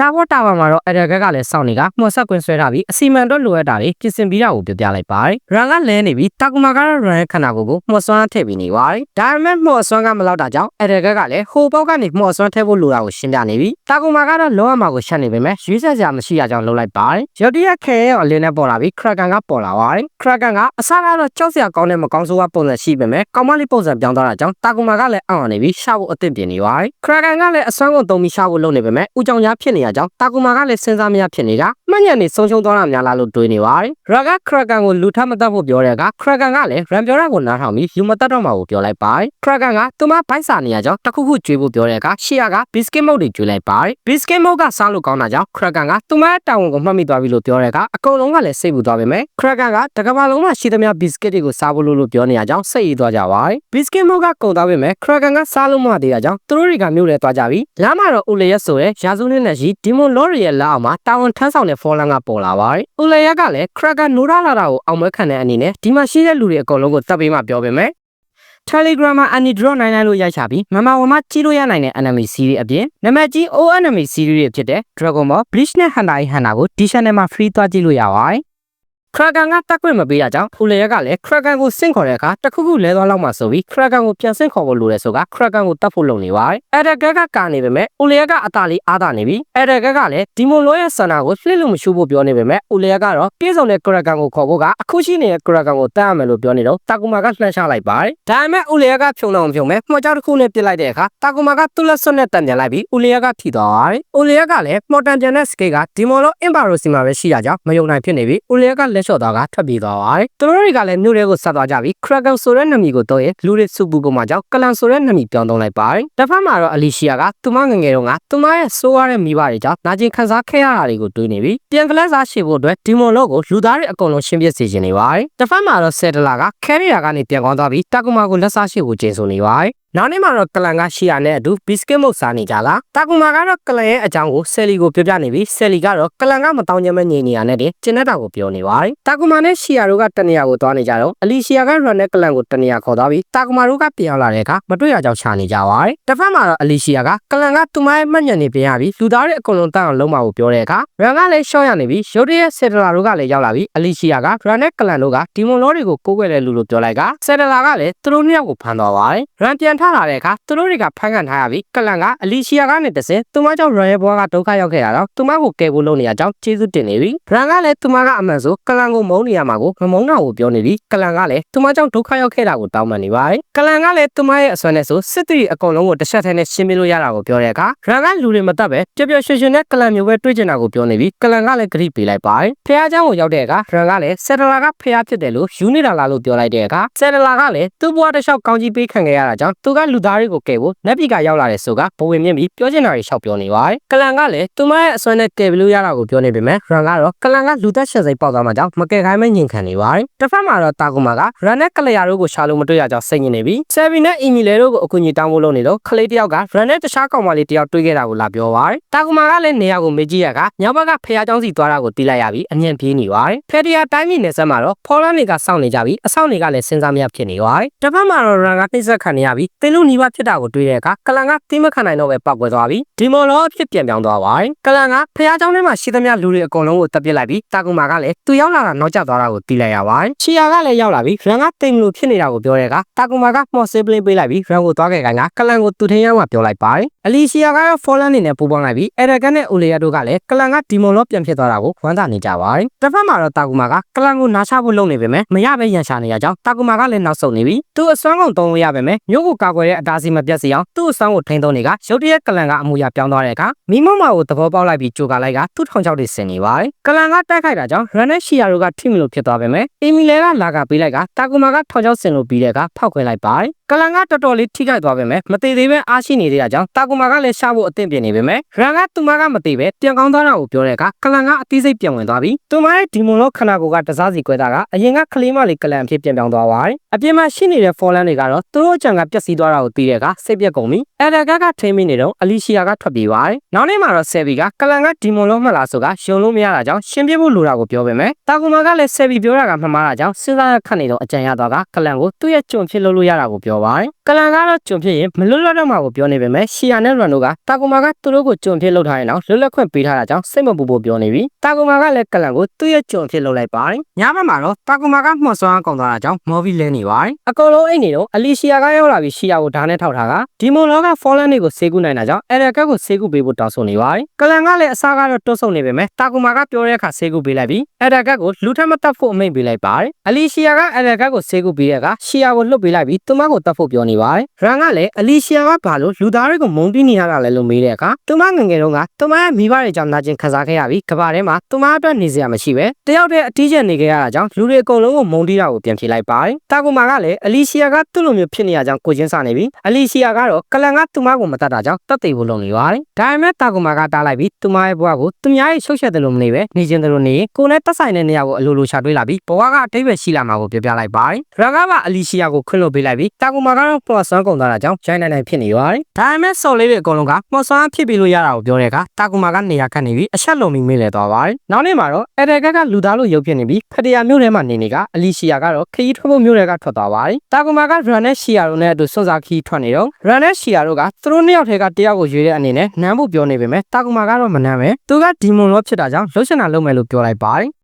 တာဘောတာဘာမှာတော့အရကက်ကလည်းစောင့်နေကမှော်ဆက်ကွင်းဆွဲထားပြီးအစီမံတော့လိုအပ်တာတွေပြင်ဆင်ပြီးတာကိုပြပြလိုက်ပါတယ်ရန်ကလဲနေပြီးတာကူမာကတော့ရန်ရဲ့ခန္ဓာကိုယ်ကိုမှော်စွမ်းထည့်ပြီးနေပါတယ်ဒါပေမဲ့မှော်စွမ်းကမလောက်တာကြောင့်အရကက်ကလည်းဟိုပေါက်ကနေမှော်စွမ်းထည့်ဖို့လိုတာကိုရှင်းပြနေပြီးတာကူမာကတော့လောအမှာကိုရှက်နေပေမဲ့ရွေးဆက်စရာမရှိရကြောင်းလုပ်လိုက်ပါတယ်ရုတ်တရက်ခဲရဲ့အလင်းနဲ့ပေါ်လာပြီးခရကန်ကပေါ်လာပါတယ်ခရကန်ကအစားကတော့ကြောက်စရာကောင်းတဲ့မကောင်းဆိုးဝါးပုံစံရှိပေမဲ့ကောင်မလေးပုံစံပြောင်းသွားတာကြောင့်တာကူမာကလည်းအောင့်နေပြီးရှာဖို့အသင့်ပြင်နေပါတယ်ခရကန်ကလည်းအစွမ်းကုန်သုံးပြီးရှာဖို့လုပ်နေပေမဲ့ဦးကြောင်ကြားဖြစ်နေရကြောင်းတာကူမာကလည်းစဉ်းစားမရဖြစ်နေတာမှတ်ညံနေဆုံးရှုံးသွားတာများလားလို့တွေးနေပါတယ်ရာဂခရကန်ကိုလူထမတတ်ဖို့ပြောတဲ့အခါခရကန်ကလည်းရန်ပြောတာကိုနားထောင်ပြီးယူမတတ်တော့မှာကိုပြောလိုက်ပါတယ်ခရကန်ကသူမဘိုက်စာနေရကြောင်းတခုခုကြွေးဖို့ပြောတဲ့အခါရှီယာကဘစ်ကစ်မုတ်တွေကြွေးလိုက်ပါတယ်ဘစ်ကစ်မုတ်ကစားလို့ကောင်းတာကြောင့်ခရကန်ကသူမရဲ့တာဝန်ကိုမှတ်မိသွားပြီလို့ပြောတဲ့အခါအကုန်လုံးကလည်းစိတ်ပူသွားပေမဲ့ခရကန်ကတကဘာလုံးမှာရှိသမျှဘစ်ကစ်တွေကိုစားဖို့လို့လို့ပြောနေရကြောင်းစိတ်ရည်သွားကြပါတယ်ဘစ်ကစ်မုတ်ကကုန်သွားပေမဲ့ခရကန်ကစားလို့မသေးတာကြောင့်သူတို့တွေကမြို့ထဲသွားကြပြီးလမ်းမှာတော့ဦးလေရက်ဆိုတဲ့ရာဇဝနဲ့နဲ့ရှိဒီမွန်လော်ရီရဲ့လက်အောက်မှာတာဝန်ထမ်းဆောင်တဲ့ဖော်လန်ကပေါ်လာပါတယ်ဦးလေရက်ကလည်းခရကန်နိုးရလာတာကိုအောင်မခံတဲ့အနေနဲ့ဒီမှာရှိတဲ့လူတွေအကုန်လုံးကိုတပ်ပေးမှပြောပေမဲ့ Telegram မှာ Anidro 99လို့ရိုက်ချပြီးမမဝမကြီးလို့ရနိုင်တဲ့ enemy series အပြင်နံပါတ်ကြီး O enemy series တွေဖြစ်တဲ့ Dragon Ball Bleach နဲ့ Hunter x Hunter ကိုဒီ channel မှာ free သွားကြည့်လို့ရပါတယ် ခရကန်ကတက်ခွင့်မပေးရကြောင်းဦးလေရက်ကလည်းခရကန်ကိုစင့်ခေါ်တဲ့အခါတခုခုလဲသွားလောက်မှဆိုပြီးခရကန်ကိုပြန်စင့်ခေါ်ဖို့လိုတယ်ဆိုကခရကန်ကိုတတ်ဖို့လုပ်နေပါတယ်။အဲ့ဒါကကကာနေပေမဲ့ဦးလေရက်ကအသာလေးအားသာနေပြီ။အဲ့ဒါကကလည်းဒီမွန်လောရဲ့ဆန္ဒကိုလှစ်လို့မရှုဖို့ပြောနေပေမဲ့ဦးလေရက်ကတော့ပြေဆုံးတဲ့ခရကန်ကိုခေါ်ဖို့ကအခုရှိနေတဲ့ခရကန်ကိုတတ်ရမယ်လို့ပြောနေတော့တာကူမာကလှမ်းချလိုက်ပါတယ်။ဒါပေမဲ့ဦးလေရက်ကဖြုံတော့မဖြုံမဲ့မှော်ကြောက်တစ်ခုနဲ့ပြစ်လိုက်တဲ့အခါတာကူမာကသူ့လက်စွပ်နဲ့တန်ပြန်လိုက်ပြီးဦးလေရက်ကထိသွားပါတယ်။ဦးလေရက်ကလည်းမော်တန်ပြန်တဲ့စကိတ်ကဒီမွန်လောအင်ပါရိုစီမှာပဲရှိရကြောင်းမယုံနိုင်ဖြစ်နေပြီးဦးလေရက်ကလက်လျှော့သွားကထွက်ပြေးသွားပါတယ်။သူတို့တွေကလည်းမြို့ထဲကိုဆက်သွားကြပြီး Kraken ဆိုတဲ့နာမည်ကိုတော့ရဲ့လူတွေစုပူပုံမှာကြောင့်ကလန်ဆိုတဲ့နာမည်ပြောင်းသုံးလိုက်ပါတယ်။တစ်ဖက်မှာတော့အလီရှီယာကသူမငယ်ငယ်တုန်းကသူမရဲ့ဆိုးရတဲ့မိဘတွေကြောင့်နာကျင်ခံစားခဲ့ရတာတွေကိုတွေးနေပြီးပြန်ကလန်းစားရှိဖို့အတွက်ဒီမွန်လောကိုလူသားတွေအကုန်လုံးရှင်းပြစေချင်နေပါတယ်။တစ်ဖက်မှာတော့ဆယ်ဒလာကခဲရီယာကနေပြန်ကောင်းသွားပြီးတာကူမာကိုလက်စားရှိဖို့ကျင်းဆိုနေပါတယ်။ နောက်နေ့မှာတော့ကလန်ကရှီယာနဲ့အတူဘစ်ကစ်မုတ်စားနေကြလားတာကူမာကတော့ကလန်ရဲ့အကြောင်းကိုဆယ်လီကိုပြောပြနေပြီးဆယ်လီကတော့ကလန်ကမတောင်းချင်မဲ့ညီနေရနဲ့တင်ကျင်းတဲ့တာကိုပြောနေပါတယ်တာကူမာနဲ့ရှီယာတို့ကတနေရာကိုသွားနေကြတော့အလီရှီယာကရန်နဲ့ကလန်ကိုတနေရာခေါ်သွားပြီးတာကူမာတို့ကပြန်လာတဲ့အခါမတွေ့ရကြောင်းချနေကြပါတယ်တစ်ဖက်မှာတော့အလီရှီယာကကလန်ကသူမရဲ့မှတ်ညံနေပြန်ရပြီးလူသားတွေအကုန်လုံးတန်းအောင်လုံးမကိုပြောတဲ့အခါရန်ကလည်းရှော့ရနေပြီးရုတ်တရက်ဆယ်ဒလာတို့ကလည်းရောက်လာပြီးအလီရှီယာကရန်နဲ့ကလန်တို့ကဒီမွန်လောတွေကိုကိုးကွယ်တဲ့လူလို့ပြောလိုက်ကဆယ်ဒလာကလည်းသူတို့နှစ်ယောက်ကိုဖမ်းသွားပါတယ်ရန်ပြန်ထလာတဲ့အခါသူတို့တွေကဖမ်းခံထားရပြီးကလန်ကအလီရှီယာကနေတဆင်သူမကြောင့်ရန်ရဲ့ဘွားကဒုက္ခရောက်ခဲ့ရတော့သူမကိုကယ်ဖို့လုပ်နေရကြောင်းကျေးဇူးတင်နေပြီရန်ကလည်းသူမကအမှန်ဆိုကလန်ကိုမုန်းနေရမှာကိုမမုန်းတာကိုပြောနေပြီးကလန်ကလည်းသူမကြောင့်ဒုက္ခရောက်ခဲ့တာကိုတောင်းပန်နေပါတယ်ကလန်ကလည်းသူမရဲ့အစွမ်းနဲ့ဆိုစစ်တီအကုန်လုံးကိုတစ်ချက်တည်းနဲ့ရှင်းပြလို့ရတာကိုပြောတဲ့အခါရန်ကလူတွေမတတ်ပဲပျော်ပျော်ရွှင်ရွှင်နဲ့ကလန်မျိုးပဲတွေးကျင်တာကိုပြောနေပြီးကလန်ကလည်းဂရိပေးလိုက်ပါတယ်ဖះเจ้าကိုရောက်တဲ့အခါရန်ကလည်းဆယ်ဒလာကဖះဖြစ်တယ်လို့ယူနေတာလားလို့ပြောလိုက်တဲ့အခါဆယ်ဒလာကလည်းသူ့ဘဝတစ်လျှောက်ကောင်းကြီးပေးခံခဲ့ရတာကြောင့် သူကလူသားတွေကိုကယ်ဖို့နက်ပီကရောက်လာတဲ့ဆိုကဘဝင်မြင့်ပြီးပြောချင်တာတွေရှောက်ပြောနေပါတယ်ကလန်ကလည်းသူမရဲ့အစွမ်းနဲ့ကယ်ပြီးလို့ရတာကိုပြောနေပေမဲ့ရန်ကတော့ကလန်ကလူသက်ရှက်စိတ်ပေါက်သွားမှကြောင့်မကယ်ခိုင်းမဲညင်ခံနေပါတယ်တစ်ဖက်မှာတော့တာကူမာကရန်နဲ့ကလျာတို့ကိုရှာလို့မတွေ့ရကြောင်းစိတ်ညစ်နေပြီးဆယ်ဗီနဲ့အီမီလေတို့ကိုအကူအညီတောင်းဖို့လုပ်နေတော့ခလေးတယောက်ကရန်နဲ့တခြားကောင်မလေးတယောက်တွေ့ခဲ့တာကိုလာပြောပါတယ်တာကူမာကလည်းနေရာကိုမေးကြည့်ရကညောင်ဘက်ကဖះเจ้าစီသွားတာကိုတီးလိုက်ရပြီးအညံပြေးနေပါတယ်ဖက်တီယာတိုင်းပြည်နယ်ဆက်မှာတော့ဖော်လန်တွေကစောင့်နေကြပြီးအဆောင်တွေကလည်းစဉ်းစားမရဖြစ်နေပါတယ်တစ်ဖက်မှာတော့ရန်ကနှိမ့်ဆက်ခံနေရပြီး တင်းလူနီးပါးဖြစ်တာကိုတွေ့တဲ့အခါကလန်ကတင်းမခံနိုင်တော့ပဲပောက်ကွယ်သွားပြီးဒီမော်လောအဖြစ်ပြန်ပြောင်းသွားပါတယ်ကလန်ကဖះเจ้าထဲမှာရှိသမျှလူတွေအကုန်လုံးကိုတပ်ပစ်လိုက်ပြီးတာကူမာကလည်းသူရောက်လာတာနောက်ကျသွားတာကိုတီးလိုက်ရပါတယ်ချီယာကလည်းရောက်လာပြီးရန်ကတိမ်လို့ဖြစ်နေတာကိုပြောတဲ့အခါတာကူမာကမော်ဆေးပလင်းပေးလိုက်ပြီးရန်ကိုသွားခဲ့ခိုင်းကကလန်ကိုသူထင်းရောက်မှပြောလိုက်ပါတယ်အလီရှီယာကတော့ဖော်လန်နေနဲ့ပူပေါင်းလိုက်ပြီးအရကန်နဲ့အိုလီယာတို့ကလည်းကလန်ကဒီမော်လောပြန်ဖြစ်သွားတာကိုဝမ်းသာနေကြပါတယ်တစ်ဖက်မှာတော့တာကူမာကကလန်ကိုနားချဖို့လုပ်နေပေမဲ့မရပဲရန်ရှာနေရကြောင်းတာကူမာကလည်းနောက်ဆုတ်နေပြီးသူ့အစွမ်းကုန်သုံးလို့ရပေမဲ့မြို့ကို ကာကွယ်တဲ့အတားစီမပြတ်စေအောင်သူ့အစွမ်းကိုထိန်းသုံးနေကရုတ်တရက်ကလန်ကအမူအရာပြောင်းသွားတဲ့အခါမိမမကိုသဘောပေါက်လိုက်ပြီးကြိုကလိုက်ကသူ့ထောင်ချောက်တွေဆင်နေပါတယ်ကလန်ကတိုက်ခိုက်တာကြောင့်ရန်နဲ့ရှီယာတို့ကထိမလို့ဖြစ်သွားပေမဲ့အီမီလဲကလာကပေးလိုက်ကတာကူမာကထောင်ချောက်ဆင်လို့ပြီးတဲ့အခါဖောက်ခွဲလိုက်ပါတယ် ကလန်ကတော်တော်လေးထိခိုက်သွားပေမဲ့မသေးသေးပဲအားရှိနေတဲ့အကြောင်းတာကူမာကလည်းရှာဖို့အသင့်ပြင်နေပေမဲ့ရန်ကသူမကမသေးပဲပြန်ကောင်းသွားတာကိုပြောတဲ့အခါကလန်ကအသေးစိတ်ပြန်ဝင်သွားပြီးသူမရဲ့ဒီမွန်လောခန္ဓာကိုယ်ကတစားစီကွဲတာကအရင်ကကလေးမလေးကလန်အဖြစ်ပြန်ပြောင်းသွားပါတယ်အပြင်မှာရှိနေတဲ့ဖော်လန်တွေကတော့သူတို့အကြံကပျက်စီးသွားတာကိုသိတဲ့အခါစိတ်ပြက်ကုန်ပြီးအဲဒါကကထိမ့်မိနေတော့အလီရှီယာကထွက်ပြေးပါတယ်နောက်နေ့မှာတော့ဆယ်ဘီကကလန်ကဒီမွန်လောမှလာဆိုကယုံလို့မရတာကြောင့်ရှင်းပြဖို့လိုတာကိုပြောပေမဲ့တာကူမာကလည်းဆယ်ဘီပြောတာကမှန်မှားတာကြောင့်စဉ်းစားရခက်နေတော့အကြံရတော့ကကလန်ကိုသူ့ရဲ့ကြုံဖြစ်လို့လို့ရတာကိုပြောပါတယ် ကကလန်ကတော့ကျွန်ဖြစ်ရင်မလွတ်လပ်တော့မှာကိုပြောနေပေမဲ့ရှီယာနဲ့ရန်တို့ကတာကူမာကသူတို့ကိုကျွန်ဖြစ်လုပ်ထားရင်တော့လွတ်လပ်ခွင့်ပေးထားတာကြောင့်စိတ်မပူဖို့ပြောနေပြီတာကူမာကလည်းကလန်ကိုသူ့ရဲ့ကျွန်ဖြစ်လုပ်လိုက်ပါတယ်ညဘက်မှာတော့တာကူမာကမှော်စွမ်းအောင်သွားတာကြောင့်မော်ဗီလဲနေပါတယ်အကောင်လုံးအိတ်နေတော့အလီရှီယာကရောက်လာပြီးရှီယာကိုဓာတ်နဲ့ထောက်ထားကဒီမိုလောကဖောလန်တွေကိုဆေးကူနိုင်တာကြောင့်အဲ့ရကက်ကိုဆေးကူပေးဖို့တောင်းဆိုနေပါတယ်ကလန်ကလည်းအစားကတော့တွတ်ဆုံနေပေမဲ့တာကူမာကပြောတဲ့အခါဆေးကူပေးလိုက်ပြီးအဲ့ရကက်ကိုလူထက်မတက်ဖို့အမိန့်ပေးလိုက်ပါတယ်အလီရှီယာကအဲ့ရကက်ကိုဆေးကူပေးတဲ့အခါရှီယာကိုလွတ်ပေးလိုက်ပြီးသူမကိုတက်ဖို့ပြောနေပါတယ်ရန်ကလည်းအလီရှီယာကဘာလို့လူသားတွေကိုမုန်းတီးနေရတာလဲလို့မေးတဲ့အခါသူမငယ်ငယ်တုန်းကသူမရဲ့မိဘတွေကြောင့်နာကျင်ခံစားခဲ့ရပြီးကဘာထဲမှာသူမအတွက်နေစရာမရှိပဲတယောက်တည်းအတီးကျန်နေခဲ့ရတာကြောင့်လူတွေအကုန်လုံးကိုမုန်းတီးတာကိုပြန်ဖြေလိုက်ပါတယ်တာကူမာကလည်းအလီရှီယာကသူ့လိုမျိုးဖြစ်နေရကြောင်းကိုချင်းစာနေပြီးအလီရှီယာကတော့ကလန်ကသူမကိုမတတ်တာကြောင့်တတ်သိဖို့လုပ်နေပါတယ်ဒါပေမဲ့တာကူမာကတားလိုက်ပြီးသူမရဲ့ဘဝကိုသူများရဲ့ရှုပ်ချက်တယ်လို့မနေပဲနေချင်းတယ်လို့နေရင်ကိုနဲ့တက်ဆိုင်တဲ့နေရာကိုအလိုလိုရှာတွေးလာပြီးဘဝကအတိတ်ပဲရှိလာမှာကိုပြောပြလိုက်ပါတယ်ရန်ကကအလီရှီယာကိုခွင့်လွှတ်ပေးလိုက်ပြီးတာကူမာကတော့ပေါ်ဆွမ်းကုန်သွားတာကြောင့်ဂျိုင်းနိုင်နိုင်ဖြစ်နေပါတယ်ဒါပေမဲ့စော်လေးတွေအကုန်လုံးကပေါ်ဆွမ်းဖြစ်ပြီးလို့ရတာကိုပြောတဲ့အခါတာကူမာကနေရာခတ်နေပြီးအချက်လုံးပြီးမေးလဲသွားပါတယ်နောက်နေ့မှာတော့အရကကလူသားလို့ရုပ်ဖြစ်နေပြီးဖတရာမျိုးထဲမှာနေနေကအလီရှီယာကတော့ခရီးထွက်ဖို့မျိုးတွေကထွက်သွားပါတယ်တာကူမာကရန်နဲ့ရှီယာတို့နဲ့အတူစွန့်စားခရီးထွက်နေတော့ရန်နဲ့ရှီယာတို့ကသူတို့နှစ်ယောက်ထဲကတယောက်ကိုရွေးတဲ့အနေနဲ့နမ်းဖို့ပြောနေပေမဲ့တာကူမာကတော့မနမ်းပဲသူကဒီမွန်လောဖြစ်တာကြောင့်လှုပ်ရှင်တာလုပ်မယ်လို့ပြောလိုက်ပါတယ်